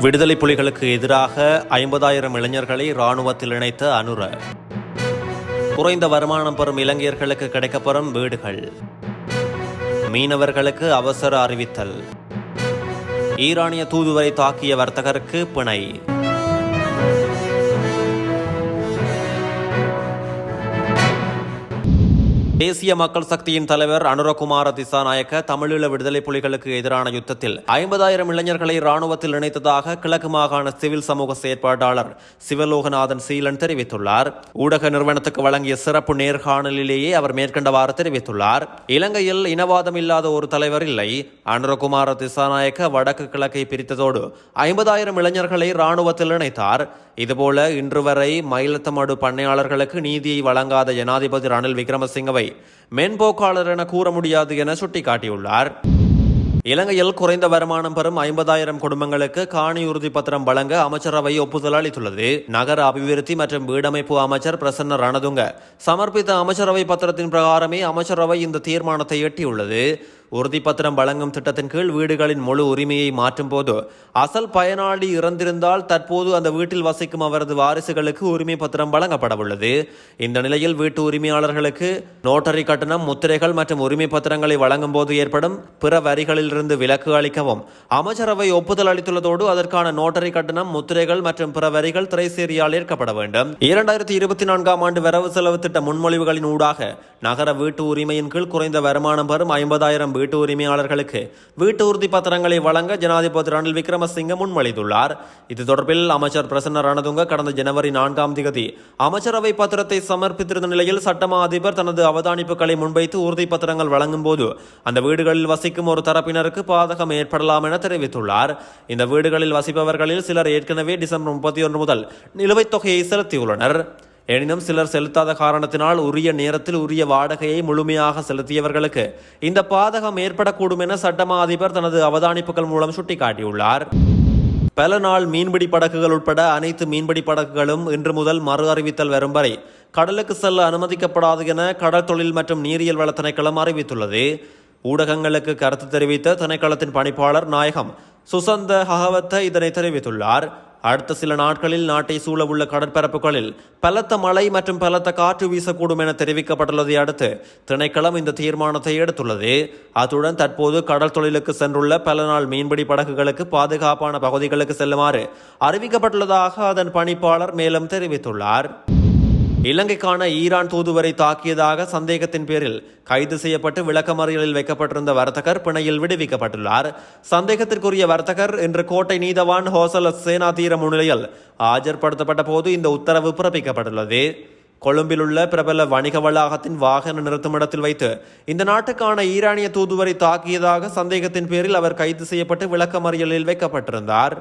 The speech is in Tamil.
விடுதலை புலிகளுக்கு எதிராக ஐம்பதாயிரம் இளைஞர்களை இராணுவத்தில் இணைத்த அனுர. குறைந்த வருமானம் பெறும் இளைஞர்களுக்கு கிடைக்கப்பெறும் வீடுகள். மீனவர்களுக்கு அவசர அறிவித்தல். ஈரானிய தூதுவரை தாக்கிய வர்த்தகருக்கு பிணை. தேசிய மக்கள் சக்தியின் தலைவர் அனுரகுமார திசாநாயக்க தமிழீழ விடுதலை புலிகளுக்கு எதிரான யுத்தத்தில் ஐம்பதாயிரம் இளைஞர்களை ராணுவத்தில் இணைத்ததாக கிழக்கு மாகாண சிவில் சமூக செயற்பாட்டாளர் சிவலோகநாதன் சீலன் தெரிவித்துள்ளார். ஊடக நிறுவனத்துக்கு வழங்கிய சிறப்பு நேர்காணலிலேயே அவர் மேற்கண்டவாறு தெரிவித்துள்ளார். இலங்கையில் இனவாதம் இல்லாத ஒரு தலைவர் இல்லை. அனுரகுமார திசாநாயக்க வடக்கு கிழக்கை பிரித்ததோடு ஐம்பதாயிரம் இளைஞர்களை ராணுவத்தில் இணைத்தார். இதுபோல இன்று வரை மயிலத்தமடு பண்ணையாளர்களுக்கு நீதியை வழங்காத ஜனாதிபதி ரணில் விக்ரமசிங்கவை மென்போக்காளர் என கூற முடியாது என சுட்டிக்காட்டியுள்ளார். இலங்கையில் குறைந்த வருமானம் பெறும் ஐம்பதாயிரம் குடும்பங்களுக்கு காணி உறுதி பத்திரம் வழங்க அமைச்சரவை ஒப்புதல் அளித்துள்ளது. நகர அபிவிருத்தி மற்றும் வீடமைப்பு அமைச்சர் பிரசன்ன ரணதுங்க. சமர்ப்பித்த அமைச்சரவை பத்திரத்தின் பிரகாரமே அமைச்சரவை இந்த தீர்மானத்தை எட்டியுள்ளது. உறுதிப்பத்திரம் வழங்கும் திட்டத்தின் கீழ் வீடுகளின் முழு உரிமையை மாற்றும் போது அசல் பயனாளி இறந்திருந்தால் தற்போது அந்த வீட்டில் வசிக்கும் அவரது வாரிசுகளுக்கு உரிமை பத்திரம் வழங்கப்படவுள்ளது. இந்த நிலையில் வீட்டு உரிமையாளர்களுக்கு நோட்டரி கட்டணம் முத்திரைகள் மற்றும் உரிமை பத்திரங்களை வழங்கும் போது ஏற்படும் பிற வரிகளிலிருந்து விலக்கு அளிக்கவும் அமைச்சரவை ஒப்புதல் அளித்துள்ளதோடு அதற்கான நோட்டரி கட்டணம் முத்திரைகள் மற்றும் பிற வரிகள் திரைசேரியால் ஏற்கப்பட வேண்டும். இரண்டாயிரத்தி இருபத்தி நான்காம் ஆண்டு வரவு செலவு திட்ட முன்மொழிவுகளின் ஊடாக நகர வீட்டு உரிமையின் கீழ் குறைந்த வருமானம் பெறும் ஐம்பதாயிரம் வீடு வீட்டு உரிமையாளர்களுக்கு வீட்டு உறுதி பத்திரங்களை வழங்க ஜனாதிபதி ரணில் விக்ரமசிங்க முன்மொழிந்துள்ளார். இது தொடர்பில் அமைச்சர் பிரசன்ன ரணதுங்க கடந்த ஜனவரி நான்காம் திகதி அமைச்சரவை பத்திரத்தை சமர்ப்பித்திருந்த நிலையில் சட்டமா அதிபர் தனது அவதானிப்புகளை முன்வைத்து உறுதி பத்திரங்கள் வழங்கும் போது அந்த வீடுகளில் வசிக்கும் ஒரு தரப்பினருக்கு பாதகம் ஏற்படலாம் என தெரிவித்துள்ளார். இந்த வீடுகளில் வசிப்பவர்களில் சிலர் ஏற்கனவே டிசம்பர் முப்பத்தி ஒன்று முதல் நிலுவைத் தொகையை செலுத்தியுள்ளனர். எனினும் சிலர் செலுத்தாத காரணத்தினால் உரிய நேரத்தில் உரிய வாடகையை முழுமையாக செலுத்தியவர்களுக்கு இந்த பாதகம் ஏற்படக்கூடும் என சட்டமா அதிபர் தனது அவதானிப்புகள் மூலம் சுட்டிக்காட்டியுள்ளார். பல நாள் மீன்பிடி படகுகள் உட்பட அனைத்து மீன்பிடி படகுகளும் இன்று முதல் மறு அறிவித்தல் வரும் வரை கடலுக்கு செல்ல அனுமதிக்கப்படாது என கடல் தொழில் மற்றும் நீரியல் வள திணைக்களம் அறிவித்துள்ளது. ஊடகங்களுக்கு கருத்து தெரிவித்த திணைக்களத்தின் பணிப்பாளர் நாயகம் சுசந்த ஹகவத்த இதனை தெரிவித்துள்ளார். அடுத்த சில நாட்களில் நாட்டை சூழவுள்ள கடற்பரப்புகளில் பலத்த மழை மற்றும் பலத்த காற்று வீசக்கூடும் என தெரிவிக்கப்பட்டுள்ளதை அடுத்து திணைக்களம் இந்த தீர்மானத்தை எடுத்துள்ளது. அத்துடன் தற்போது கடல் தொழிலுக்கு சென்றுள்ள பல நாள் மீன்பிடி படகுகளுக்கு பாதுகாப்பான பகுதிகளுக்கு செல்லுமாறு அறிவிக்கப்பட்டுள்ளதாக அதன் பணிப்பாளர் மேலும் தெரிவித்துள்ளார். இலங்கைக்கான ஈரான் தூதுவரை தாக்கியதாக சந்தேகத்தின் பேரில் கைது செய்யப்பட்டு விளக்கமறியலில் வைக்கப்பட்டிருந்த வர்த்தகர் பிணையில் விடுவிக்கப்பட்டுள்ளார். சந்தேகத்திற்குரிய வர்த்தகர் இன்று கோட்டை நீதவான் ஹோசல சேனாதீர முன்னிலையில் ஆஜர்படுத்தப்பட்ட போது இந்த உத்தரவு பிறப்பிக்கப்பட்டுள்ளது. கொழும்பில் உள்ள பிரபல வணிக வளாகத்தின் வாகன நிறுத்துமிடத்தில் வைத்து இந்த நாட்டுக்கான ஈரானிய தூதுவரை தாக்கியதாக சந்தேகத்தின் பேரில் அவர் கைது செய்யப்பட்டு விளக்கமறியலில் வைக்கப்பட்டிருந்தார்.